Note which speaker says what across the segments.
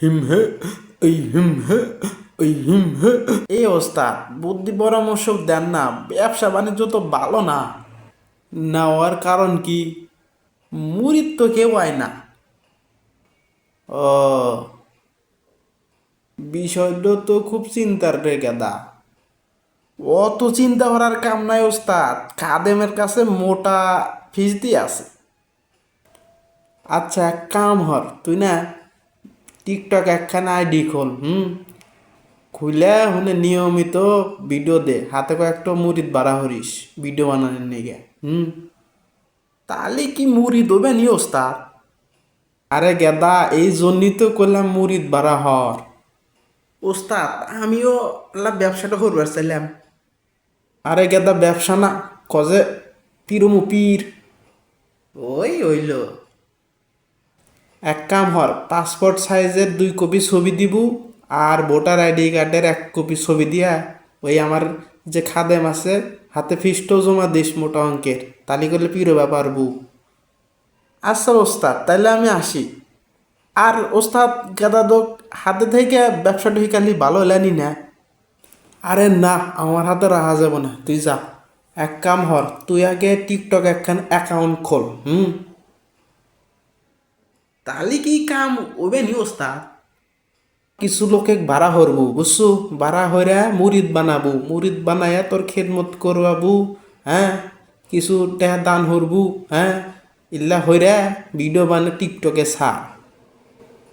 Speaker 1: হিম এই হিম এই হিম এই ওস্তাদ বুদ্ধি পরামর্শ দেন না, ব্যবসা বাণিজ্য তো ভালো না। নেওয়ার কারণ কি? মুড়ির তো কেউ আয় না। ও, বিষয়টা তো খুব চিন্তার রে গেদা। অত চিন্তা করার কাম নাই ওস্তাদ, খাদেমের কাছে মোটা ফিস দিয়ে আছে। আচ্ছা কাম হর তুই না টিকটক একখানা আইডি খোল, হুম? খুলে হুনে নিয়মিত ভিডিও দে, হাতে কয়েকটা মুড়িদ বাড়া হরিস, ভিডিও বানানোর নিগে, হুম? তাহলে কি মুড়ি দেবে নি ওস্তাদ? আরে গেদা, এই জন্যই তো করলাম মুড়িদ বাড়া হর ওস্তাদ, আমিও ব্যবসাটা করবার চাইলাম। আরে গেদা, ব্যবসা না, কজে পিরমু পীর ওই হইল। এক কাম হর পাসপোর্ট সাইজের দুই কপি ছবি দিব আর ভোটার আইডি কার্ডের এক কপি ছবি দিয়া ওই আমার যে খাদেম আছে, হাতে ফিস্টও জমা দিস মোটা অঙ্কের, তালি করলে পিরোবা পারব। আচ্ছা ওস্তাদ, তাইলে আমি আসি। আর ওস্তাদ গাদা দোক হাতে থেকে ব্যবসাটা হিকালি ভালো হলেনি না? আরে না, আমার হাতে রাখা যাবে না, তুই যা। এক কাম হর, তুই আগে টিকটক একখান অ্যাকাউন্ট খোল, হুম? তাহলে কি কাম ওবে নি, ওস্তাদ? কিছু লোকে ভাড়া হরবু বুঝছ? ভাড়া হইরা মুরিদ বানাবো মুরিদ বানায়া তোর খেদমত করবাবু হ্যাঁ? কিছু টেহা দান হরবু হ্যাঁ? ইল্লা হইরা ভিডিও বানা টিকটকে ছা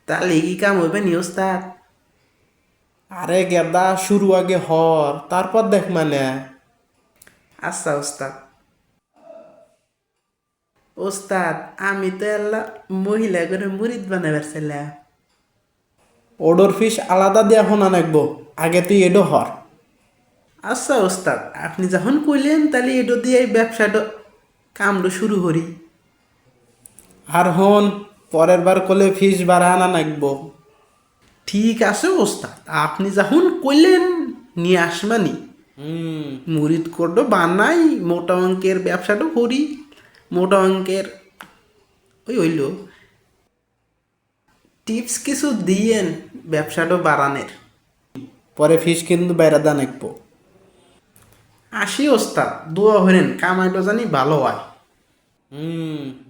Speaker 1: তাহলে কি কাম হইবে নি, ওস্তাদ? আরে গেদা, শুরু আগে হর, তারপর দেখ মানে। আচ্ছা ওস্তাদ। ওস্তাদ আমি তো এল্লা মহিলা করে মুরিদ বানাবার ছিলাম অর্ডার ফিস আলাদা দেওয়া হনা নাকবো আগে তুই এডো হর। আচ্ছা ওস্তাদ আপনি যখন কইলেন তাহলে এডো দিয়ে এই ব্যবসাটা কামড়ো শুরু করি। আর হন পরের বার কলে ফিস বাড়া আনা নাকবো ঠিক আছে ওস্তাদ আপনি যখন কইলেন নিয়ে আসবানি হুম। মুরিদ করডো বানাই মোটা অঙ্কের ব্যবসাটা করি। মোটা অঙ্কের, ওই হইল। টিপস কিছু দিয়েন ব্যবসাটা বাড়ানের। পরে ফিস কিন্তু বাইরে দান একপো আসি ওস্তাদ, দোয়া হইলেন কামাইটা জানি ভালো হয়। হুম।